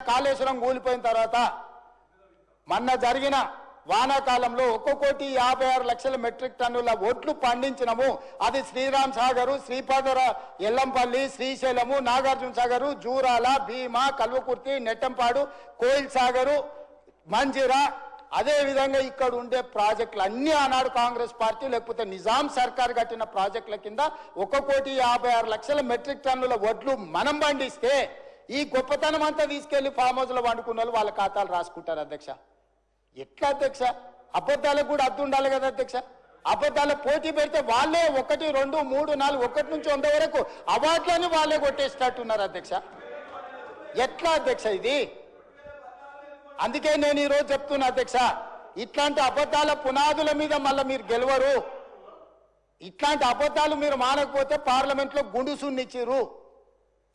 కాళేశ్వరం కూలిపోయిన తర్వాత మొన్న జరిగిన వానాకాలంలో ఒక్క కోటి యాభై ఆరు లక్షల మెట్రిక్ టన్నుల ఒట్లు పండించినము. అది శ్రీరామ్ సాగరు శ్రీపాదర ఎల్లంపల్లి శ్రీశైలము నాగార్జున సాగరు జూరాల భీమా కల్వకుర్తి నెట్టంపాడు కోయిల్ సాగరు మంజిరా. అదే విధంగా ఇక్కడ ఉండే ప్రాజెక్టులు అన్ని ఆనాడు కాంగ్రెస్ పార్టీ లేకపోతే నిజాం సర్కార్ కట్టిన ప్రాజెక్టుల కింద ఒక కోటి యాభై ఆరు లక్షల మెట్రిక్ టన్నుల వడ్లు మనం పండిస్తే ఈ గొప్పతనం అంతా తీసుకెళ్ళి ఫామ్ హౌస్లో వండుకున్న వాళ్ళు వాళ్ళ ఖాతాలు రాసుకుంటారు అధ్యక్ష. ఎట్లా అధ్యక్ష? అబద్ధాలకు కూడా అర్థం ఉండాలి కదా అధ్యక్ష. అబద్ధాల పోటీ పెడితే వాళ్ళే ఒకటి రెండు మూడు నాలుగు ఒకటి నుంచి వంద వరకు అవార్డులను వాళ్ళే కొట్టేసినట్టున్నారు అధ్యక్ష. ఎట్లా అధ్యక్ష ఇది? అందుకే నేను ఈరోజు చెప్తున్నా అధ్యక్ష ఇట్లాంటి అబద్ధాల పునాదుల మీద మళ్ళీ మీరు గెలవరు. ఇట్లాంటి అబద్ధాలు మీరు మానకపోతే పార్లమెంట్లో గుండు సున్నిచ్చిర్రు.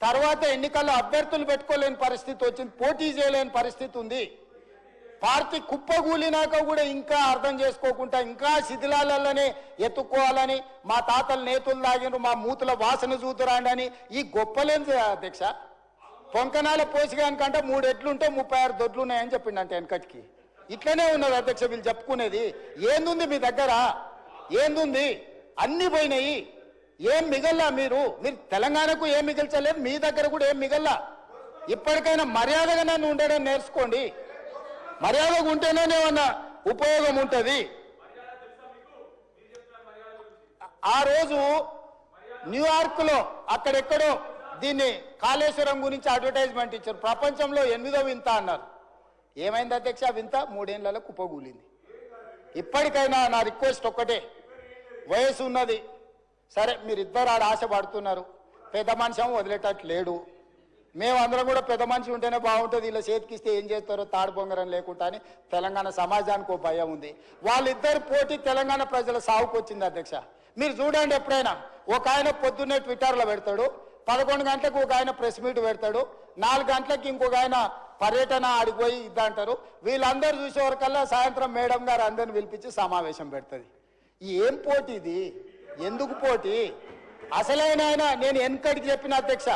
తర్వాత ఎన్నికల్లో అభ్యర్థులు పెట్టుకోలేని పరిస్థితి వచ్చింది పోటీ చేయలేని పరిస్థితి ఉంది. పార్టీ కుప్పగూలినాక కూడా ఇంకా అర్థం చేసుకోకుండా ఇంకా శిథిలాలలోనే ఎత్తుక్కోవాలని మా తాతలు నేతులు తాగిండ్రు మా మూతుల వాసన చూతురాండని ఈ గొప్పలేని అధ్యక్ష పొంకనాల పోసిగానికంటే మూడు ఎట్లుంటే ముప్పై ఆరు దొడ్లు ఉన్నాయని చెప్పిండు అంటే వెనకటికి. ఇట్లనే ఉన్నది అధ్యక్ష వీళ్ళు చెప్పుకునేది. ఏందుంది మీ దగ్గర? ఏందుంది? అన్ని పోయినాయి. ఏం మిగల్లా మీరు? మీరు తెలంగాణకు ఏం మిగిల్చలేదు మీ దగ్గర కూడా ఏం మిగల్లా? ఇప్పటికైనా మర్యాదగా నన్ను ఉండడం నేర్చుకోండి. మర్యాదగా ఉంటేనే ఏమన్నా ఉపయోగం ఉంటుంది. ఆ రోజు న్యూయార్క్లో అక్కడెక్కడో దీన్ని కాళేశ్వరం గురించి అడ్వర్టైజ్మెంట్ ఇచ్చారు. ప్రపంచంలో ఎనిమిదో వింత అన్నారు. ఏమైంది అధ్యక్ష? వింత మూడేళ్ళలో కుప్పగూలింది ఇప్పటికైనా నా రిక్వెస్ట్ ఒక్కటే. వయసు ఉన్నది. సరే మీరిద్దరు ఆడ ఆశ పడుతున్నారు. పెద్ద మనిషి వదిలేటట్టు లేడు మేమందరం కూడా పెద్ద మనిషి ఉంటేనే బాగుంటుంది. ఇలా చేతికిస్తే ఏం చేస్తారో తాడు బొంగరం లేకుండా అని తెలంగాణ సమాజానికి ఓ భయం ఉంది. వాళ్ళిద్దరు పోటీ తెలంగాణ ప్రజల సాగుకు వచ్చింది అధ్యక్ష. మీరు చూడండి ఎప్పుడైనా ఒక ఆయన పొద్దున్నే ట్విట్టర్లో పెడతాడు పదకొండు గంటలకు ఒక ఆయన ప్రెస్ మీట్ పెడతాడు నాలుగు గంటలకు ఇంకొక ఆయన పర్యటన ఆడిపోయి ఇద్దంటారు. వీళ్ళందరూ చూసేవరకల్లా సాయంత్రం మేడం గారు అందరిని పిలిపించి సమావేశం పెడుతుంది. ఏం పోటీ ఇది? ఎందుకు పోటీ? అసలైన ఆయన నేను వెనకటికి చెప్పిన అధ్యక్ష.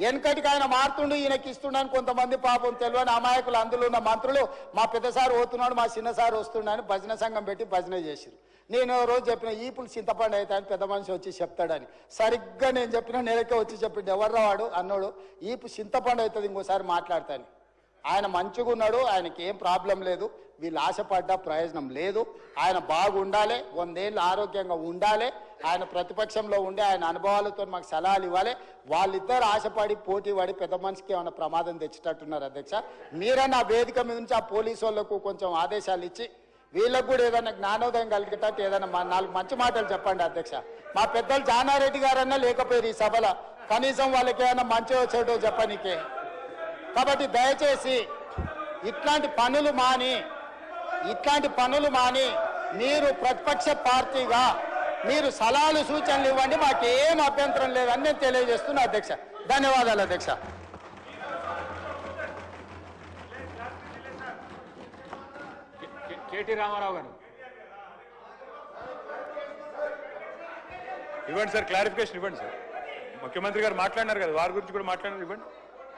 వెనకటికి ఆయన మారుతుండు ఈయనకి ఇస్తున్నాను కొంతమంది పాపం తెలియని అమాయకులు అందులో ఉన్న మంత్రులు మా పెద్దసారు పోతున్నాడు మా చిన్న సార్ వస్తున్నాడని భజన సంఘం పెట్టి భజన చేసిరు నేను రోజు చెప్పిన ఈపులు చింతపండు అయితే అని పెద్ద మనిషి వచ్చి చెప్తాడని. సరిగ్గా నేను చెప్పిన నేనకే వచ్చి చెప్పిండు ఎవర్రా వాడు? అన్నాడు ఈపు చింతపండు అవుతుంది ఇంకోసారి మాట్లాడతాను. ఆయన మంచిగా ఉన్నాడు ఆయనకి ఏం ప్రాబ్లం లేదు. వీళ్ళు ఆశపడ్డ ప్రయోజనం లేదు. ఆయన బాగుండాలి వందేళ్ళు ఆరోగ్యంగా ఉండాలి. ఆయన ప్రతిపక్షంలో ఉండి ఆయన అనుభవాలతో మాకు సలహాలు ఇవ్వాలి. వాళ్ళిద్దరు ఆశపడి పోటీ పడి పెద్ద మనిషికి ఏమైనా ప్రమాదం తెచ్చేటట్టున్నారు అధ్యక్ష. మీరన్నా వేదిక మీద నుంచి ఆ పోలీసు వాళ్ళకు కొంచెం ఆదేశాలు ఇచ్చి వీళ్ళకు కూడా ఏదైనా జ్ఞానోదయం కలిగేటట్టు ఏదైనా మా నాలుగు మంచి మాటలు చెప్పండి అధ్యక్ష. మా పెద్దలు జానారెడ్డి గారన్నా లేకపోయారు ఈ సభలో. కనీసం వాళ్ళకి ఏమైనా మంచి వచ్చేటో చెప్పనీకే. కాబట్టి దయచేసి ఇట్లాంటి పనులు మాని ఇట్లాంటి పనులు మాని మీరు ప్రతిపక్ష పార్టీగా మీరు సలహాలు సూచనలు ఇవ్వండి మాకు ఏం అభ్యంతరం లేదని నేను తెలియజేస్తున్నా అధ్యక్ష. ధన్యవాదాలు అధ్యక్ష. కేటీ రామారావు గారు. ఇవ్వండి సార్ క్లారిఫికేషన్ ఇవ్వండి సార్. ముఖ్యమంత్రి గారు మాట్లాడినారు కదా వారి గురించి కూడా మాట్లాడినారు ఇవ్వండి.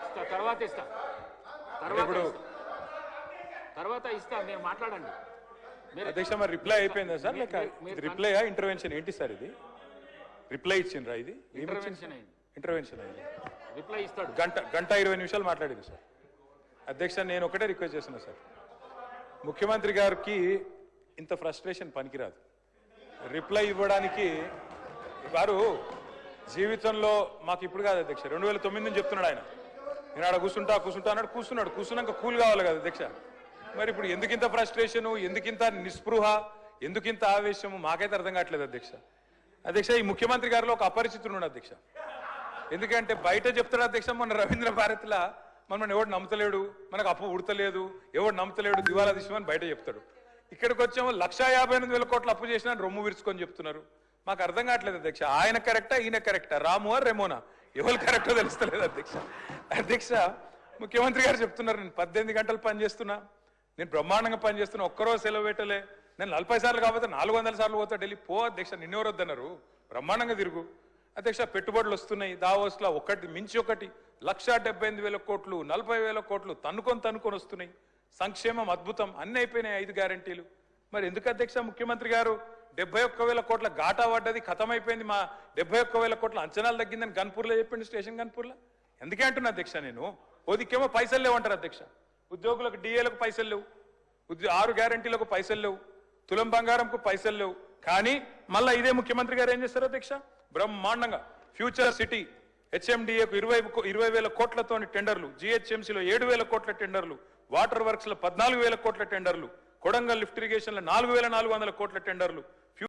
ఇస్తా తర్వాత ఇస్తా. తర్వాత ఇప్పుడు-. తర్వాత ఇస్తా మీరు మాట్లాడండి. అధ్యక్ష మరి రిప్లై అయిపోయిందా సార్? లేక రిప్లైయా ఇంటర్వెన్షన్ ఏంటి సార్ ఇది? రిప్లై ఇచ్చిండ్రా ఇది? ఇంటర్వెన్షన్ అయింది. రిప్లై ఇస్తాడు. గంట గంట ఇరవై నిమిషాలు మాట్లాడింది సార్. అధ్యక్ష నేను ఒకటే రిక్వెస్ట్ చేస్తున్నా సార్. ముఖ్యమంత్రి గారికి ఇంత ఫ్రస్ట్రేషన్ పనికిరాదు. రిప్లై ఇవ్వడానికి వారు జీవితంలో మాకు ఇప్పుడు కాదు అధ్యక్ష. రెండు వేల తొమ్మిది నుంచి చెప్తున్నాడు ఆయన. నేను ఆడ కూర్చుంటా కూర్చుంటా అన్నాడు. కూర్చున్నాడు. కూర్చున్నాక కూల్ కావాలి కదా అధ్యక్ష. మరి ఇప్పుడు ఎందుకింత ఫ్రస్ట్రేషను ఎందుకింత నిస్పృహ ఎందుకింత ఆవేశము? మాకైతే అర్థం కావట్లేదు అధ్యక్ష. అధ్యక్ష ఈ ముఖ్యమంత్రి గారిలో ఒక అపరిచితుడు అధ్యక్ష. ఎందుకంటే బయట చెప్తాడు అధ్యక్ష మన రవీంద్ర భారత్లా మనం ఎవడు నమ్మతలేడు మనకు అప్పు ఉడతలేదు ఎవడు నమ్మతలేడు దివాలా దిశమని బయట చెప్తాడు. ఇక్కడికి వచ్చాము లక్షా యాభై ఎనిమిది వేల కోట్లు అప్పు చేసిన రొమ్ము విరుచుకొని చెప్తున్నారు. మాకు అర్థం కావట్లేదు అధ్యక్ష. ఆయన కరెక్టా ఈయన కరెక్టా? రాము ఆర్ రెమోనా? ఎవరు కరెక్టో తెలుస్తలేదు అధ్యక్ష. అధ్యక్ష ముఖ్యమంత్రి గారు చెప్తున్నారు నేను పద్దెనిమిది గంటలు పని చేస్తున్నా. నేను బ్రహ్మాండంగా పనిచేస్తున్నా ఒక్కరోజు సెలవు పెట్టలే. నేను నలభై సార్లు కాకపోతే నాలుగు వందల సార్లు పోతా ఢిల్లీ. పో అధ్యక్ష నిన్నెవరొద్దన్నారు? బ్రహ్మాండంగా తిరుగు. అధ్యక్ష పెట్టుబడులు వస్తున్నాయి. దావోస్లో ఒకటి మించి ఒకటి. లక్ష డెబ్బై ఎనిమిది వేల కోట్లు నలభై వేల కోట్లు తన్నుకొని తన్నుకొని వస్తున్నాయి. సంక్షేమం అద్భుతం. అన్ని అయిపోయినాయి ఐదు గ్యారంటీలు. మరి ఎందుకు అధ్యక్ష ముఖ్యమంత్రి గారు? డెబ్బై ఒక్క వేల కోట్ల ఘాటా పడ్డది ఖతమైపోయింది మా డెబ్బై ఒక్క వేల కోట్ల అంచనాలు తగ్గిందని గన్పూర్లో చెప్పిండు స్టేషన్ గన్పూర్లో. ఎందుకే అంటున్నా అధ్యక్ష నేను? ఓదికేమో పైసలు లేవంటారు అధ్యక్ష. ఉద్యోగులకు డిఏలకు పైసలు లేవు. ఉద్యో ఆరు గ్యారంటీలకు పైసలు లేవు. తులం బంగారంకు పైసలు లేవు. కానీ మళ్ళీ ఇదే ముఖ్యమంత్రి గారు ఏం చేస్తారు అధ్యక్ష? బ్రహ్మాండంగా ఫ్యూచర్ సిటీ హెచ్ఎండిఏకు ఇరవై ఇరవై వేల కోట్లతోని టెండర్లు జిహెచ్ఎంసీలో ఏడు వేల కోట్ల టెండర్లు వాటర్ వర్క్స్లో పద్నాలుగు వేల కోట్ల టెండర్లు కొడంగల్ లిఫ్ట్ ఇరిగేషన్లో నాలుగు వేల నాలుగు వందల కోట్ల టెండర్లు